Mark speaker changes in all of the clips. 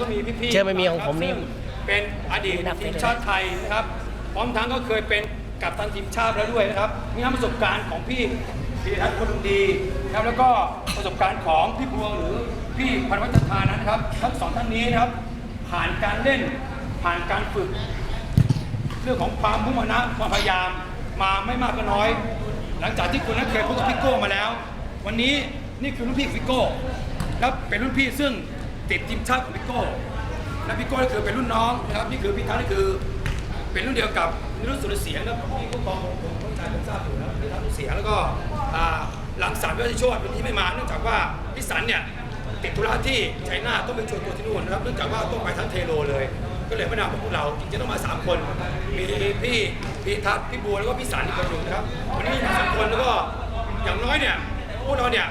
Speaker 1: ก็มีพี่ๆ
Speaker 2: เชื่อไม่มีของผมนี่
Speaker 1: ซึ่เป็นอดีต
Speaker 2: ไม่นับ
Speaker 1: ทีม
Speaker 2: เลย
Speaker 1: ชาติไทยนะครับ พร้อมทั้งก็เคยเป็นกัปตันทีมชาติแล้วด้วยนะครับมีทั้งประสบการณ์ของพี่พีทัศน์คนดีนะครับแล้วก็ประสบการณ์ของพี่บัวหรือพี่พันวัฒนทานั้นครับ ทั้งสองท่านนี้นะครับ ผ่านการเล่นผ่านการฝึก เรื่องของความมุ่งมั่นความพยายามมาไม่มากก็น้อย หลังจากที่คุณนั้นเคยพบกับพี่โก้มาแล้ว วันนี้นี่คือรุ่นพี่ของพี่โก้แล้วเป็นรุ่นพี่ซึ่ง ติดทีมชาติของพี่โก้และพี่โก้ก็คือเป็นรุ่นน้องนะครับนี่คือพี่ทัศน์นี่คือเป็นรุ่นเดียวกับนิรุตสุรเสียงแล้วพี่ก็กองผมผมผมผมทราบอยู่แล้วพี่ทัศน์สุรเสียงแล้วก็อ่าหลังสามวิวัฒโชตวันนี้ไม่มาเนื่องจากว่าพี่สันเนี่ยติดธุระที่ชัยนาทต้องไปชวนตัวที่นู่นนะครับเนื่องจากว่าต้องไปทั้งเทโลเลย ก็เลยไม่นำพวกเราจริงๆต้องมา3คนมีพี่พี่ทัศน์พี่บัวแล้วก็พี่สารอีกคนหนึ่งนะครับวันนี้มีสองคนแล้วก็อย่างน้อยเนี่ยพวกเราเนี่ย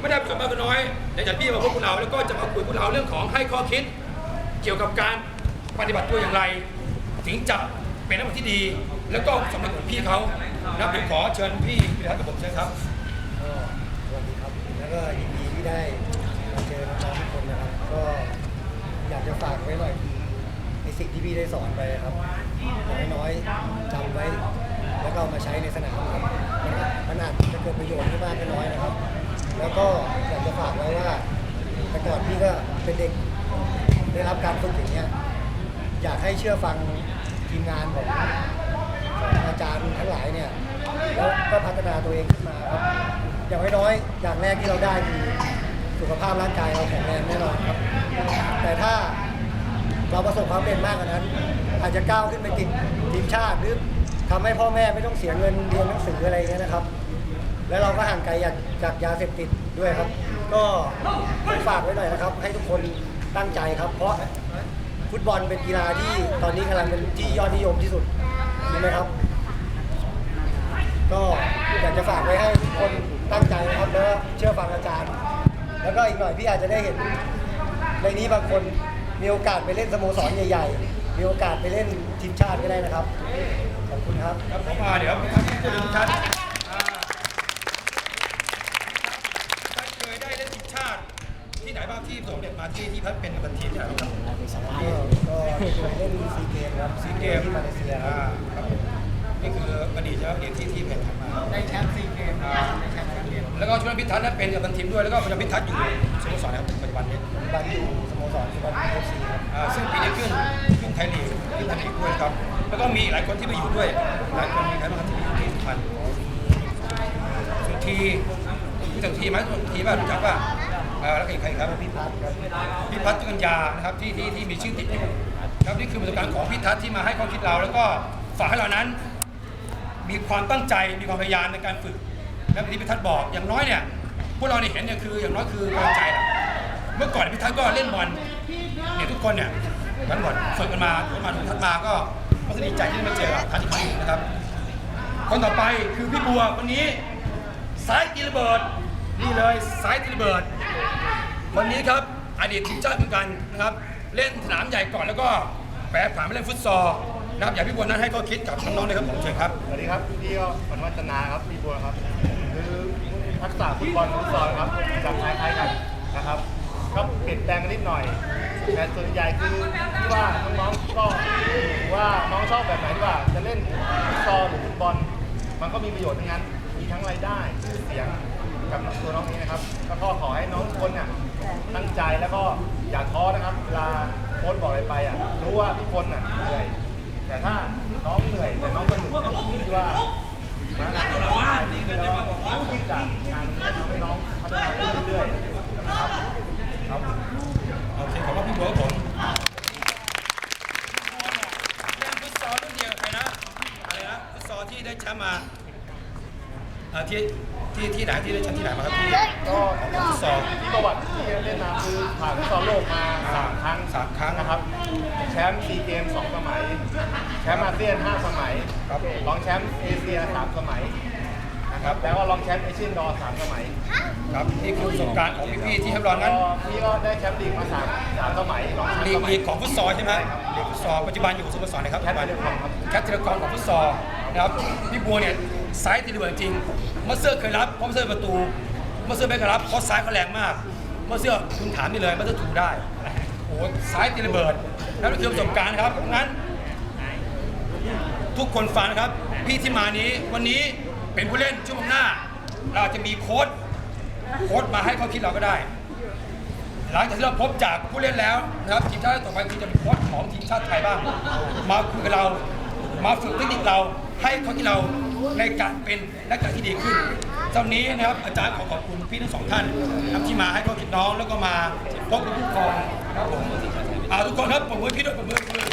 Speaker 1: ไม่ได้ประโยชน์มากก็น้อย แต่จากพี่มาพบพวกเราแล้วก็จะมาคุยพวกเราเรื่องของให้ข้อคิด เกี่ยวกับการปฏิบัติตัวอย่างไร ถึงจะเป็นนักบอลที่ดี แล้วก็สำเร็จเหมือนพี่เขานะครับเดี๋ยวขอเชิญพี่พี่ทัศน์กับผมเชิญครับ
Speaker 3: ก็สวัสดีครับ แล้วก็ยินดีที่ได้มาเจอน้องๆทุกคนนะครับ ก็อยากจะฝากไว้หน่อยในสิ่งที่พี่ได้สอนไปครับอย่างน้อยๆจำไว้ แล้วก็เอามาใช้ในสนามครับมัน แต่ก่อนพี่ก็เป็นเด็กได้รับการฝึกอย่างเงี้ยอยากให้เชื่อฟังทีมงานของอาจารย์ทั้งหลายเนี่ยแล้วก็พัฒนาตัวเองขึ้นมาครับอย่างน้อยๆอย่างแรกที่เราได้คือสุขภาพร่างกายเราแข็งแรงแน่นอนครับ แต่ถ้าเราประสบความสำเร็จมากกว่านั้น อาจจะก้าวขึ้นไปติดทีมชาติหรือทำให้พ่อแม่ไม่ต้องเสียเงินเรียนหนังสืออะไรเงี้ยนะครับ แล้วเราก็ห่างไกลจากจากยาเสพติดด้วยครับ ก็ฝากไว้หน่อยนะครับ ให้ทุกคนตั้งใจครับ เพราะฟุตบอลเป็นกีฬาที่ตอนนี้กำลังเป็นที่ยอดนิยมที่สุดใช่ไหมครับ ก็อยากจะฝากไว้ให้ทุกคนตั้งใจนะครับแล้วก็เชื่อฟังอาจารย์ แล้วก็อีกหน่อยพี่อาจจะได้เห็น ในนี้บางคนมีโอกาสไปเล่นสโมสรใหญ่ ๆ มีโอกาสไปเล่นทีมชาติก็ได้นะครับ ขอบคุณครับ
Speaker 1: ครับผมมาเดี๋ยวพี่ทัศน์จะดูพี่ทัศน์อ่าท่านเคยได้เล่นทีมชาติ ที่ไหนบ้างที่สมเด็จมาที่ที่พัดเป็นกัปตันทีมที่ไหนบ้างครับ
Speaker 3: ก็ก็เคยเล่นซีเกมครับ
Speaker 1: ซีเกม
Speaker 3: ที่มาเลเซียค
Speaker 1: อ่า
Speaker 3: รับ
Speaker 1: ครับผมนี่คืออดีตใช่ไหมอดีตที่ที่แข่งขันมา
Speaker 4: ได้แชมป์ซีเกม
Speaker 1: อ่า
Speaker 4: ได้แชมป์ซีเกม
Speaker 1: แล้วก็ช่วยพิทัศน์นั้นเป็นกัปตันทีมด้วยแล้วก็ปัจจุบันพิทัศน์อยู่สโมสรนะครับปัจจุบันนี้
Speaker 3: บันอยู่สโมสรสุพรรณบุรีเอฟซีครับ
Speaker 1: อ่าซึ่งปีนี้ขึ้นขึ้นไทยลีกขึ้นไทยลีกด้วยครับ แล้วก็มีหลายคนที่ไปอยู่ด้วยหลายคนมีใครบ้างครับที่ไปอยู่ที่สุพรรณสุธีรู้จักสุธีไหมสุธีป่ะรู้จักป่ะ อ่าแล้วก็อีกใครครับ
Speaker 3: พี่พัฒน์ครับ
Speaker 1: พิพัฒน์กัญญานะครับที่ที่ที่มีชื่อติดอยู่ครับนี่คือประสบการณ์ของพิทัศน์ที่มาให้ข้อคิดเรา แล้วก็ฝากให้เรานั้น มีความตั้งใจมีความพยายามในการฝึกและที่พิทัศน์บอกอย่างน้อยเนี่ยพวกเราเนี่ยเห็นเนี่ยคืออย่างน้อยคือกำลังใจแหละเมื่อก่อนพิทัศน์ก็เล่นบอลเนี่ยทุกคนเนี่ยมันบอลฝึกกันมาฝึกมาถูกทัศน์มาก็ก็ดีใจที่ได้มาเจอกับทัศน์อีกครั้งหนึ่งนะครับคนต่อไปคือพี่บัวคนนี้ซ้ายตีระเบิด นี่เลยซ้ายตีรเบิดวันนี้ครับอดีตทีมชาติเหมือนกันนะครับ เล่นสนามใหญ่ก่อนแล้วก็แปรผันมาเล่นฟุตซอลนะครับอยากพี่บัวนั้นให้ข้อคิดกับน้องๆเลยครับผมเชิญครับ
Speaker 5: สวัสดีครับพี่ก็ปนวัฒนาครับพี่บัวครับคือทักษะฟุตบอลฟุตซอลครับจะคล้ายๆกันนะครับก็เปลี่ยนแปลงนิดหน่อยแต่ส่วนใหญ่คือที่ว่าน้องๆก็ถือว่าน้องชอบแบบไหนที่ว่าจะเล่นฟุตซอลหรือฟุตบอล มันก็มีประโยชน์ทั้งนั้นมีทั้งรายได้ชื่อเสียง กับตัวน้องนี้นะครับแล้วก็ขอให้น้องทุกคนเนี่ยตั้งใจแล้วก็อย่าท้อนะครับเวลาโค้ชบอกอะไรไปอะรู้ว่าทุกคนอะเหนื่อยแต่ถ้าน้องเหนื่อยแต่น้องสนุกที่ว่านะเราว่านี่คือเราที่จากงานที่ทำให้น้องพัฒนาไปเรื่อยๆนะครับครับ
Speaker 1: โอเคขอบคุณพี่บัวครับผมเล่นฟุตซอลรุ่นเดียวกับใครนะอะไรนะฟุตซอลที่ได้แชมป์มาเอ่อที่ที่ที่ไหนที่ได้แชมป์ที่ไหนมาครับที่
Speaker 5: ก็
Speaker 1: ฟุตซอล
Speaker 5: ที่ประวัติที่เล่นมาคือผ่านฟุตซอลโลกมาสามครั้ง
Speaker 1: สามครั้ง
Speaker 5: นะครับ แชมป์ซีเกมสองสมัย แชมป์อาเซียนห้าสมัย
Speaker 1: ครับ
Speaker 5: รองแชมป์เอเชียสามสมัยนะครับแล้วก็รองแชมป์เอเชียนดอร์สามสมัย
Speaker 1: ครับนี่คือประสบการณ์ของพี่ๆที่ให้เรานั้น
Speaker 5: ก็พี่ก็ได้แชมป์ลีกมาสามสามสมัยรองแชมป์
Speaker 1: ลีก
Speaker 5: สมัย
Speaker 1: ลีกของฟุตซอลใช่ไหมลีกฟุตซอลปัจจุบันอยู่สโมสรนะครับ
Speaker 5: แคทเทเลคอมครับ
Speaker 1: แคทเทเลคอมของฟุตซอลนะครับพี่บัวเนี่ย ซ้ายตีระเบิดจริงมื่อเสื้อเคยรับเพราะมื่อเสื้อประตูมื่อเสื้อไม่เคยรับเพราะซ้ายเขาแรงมากมื่อเสื้อคุณถามนี่เลยมื่อเสื้อถูได้โอ้โหซ้ายตีระเบิดนั่นก็คือประสบการณ์ครับงั้น ทุกคนฟังครับ พี่ที่มานี้วันนี้เป็นผู้เล่นช่วงหน้า เราจจะมีโค้ดโค้ดมาให้เขาคิดเราก็ได้ หลังจากที่เราพบจากผู้เล่นแล้วนะครับทีมชาติต่อไปคือจะมีโค้ชของทีมชาติไทยบ้าง มาคุยกับเรา มาฝึกเทคนิคเราให้เขาที่เรา ในการเป็นนักกีฬาที่ดีขึ้นตอนนี้นะครับอาจารย์ขอขอบคุณพี่ทั้งสองท่านนะครับที่มาให้ข้อคิดน้องแล้วก็มาพบกับผู้ปกครองครับผมอ่าทุกคนครับผมมือพี่ด้วยผมมือผมมือ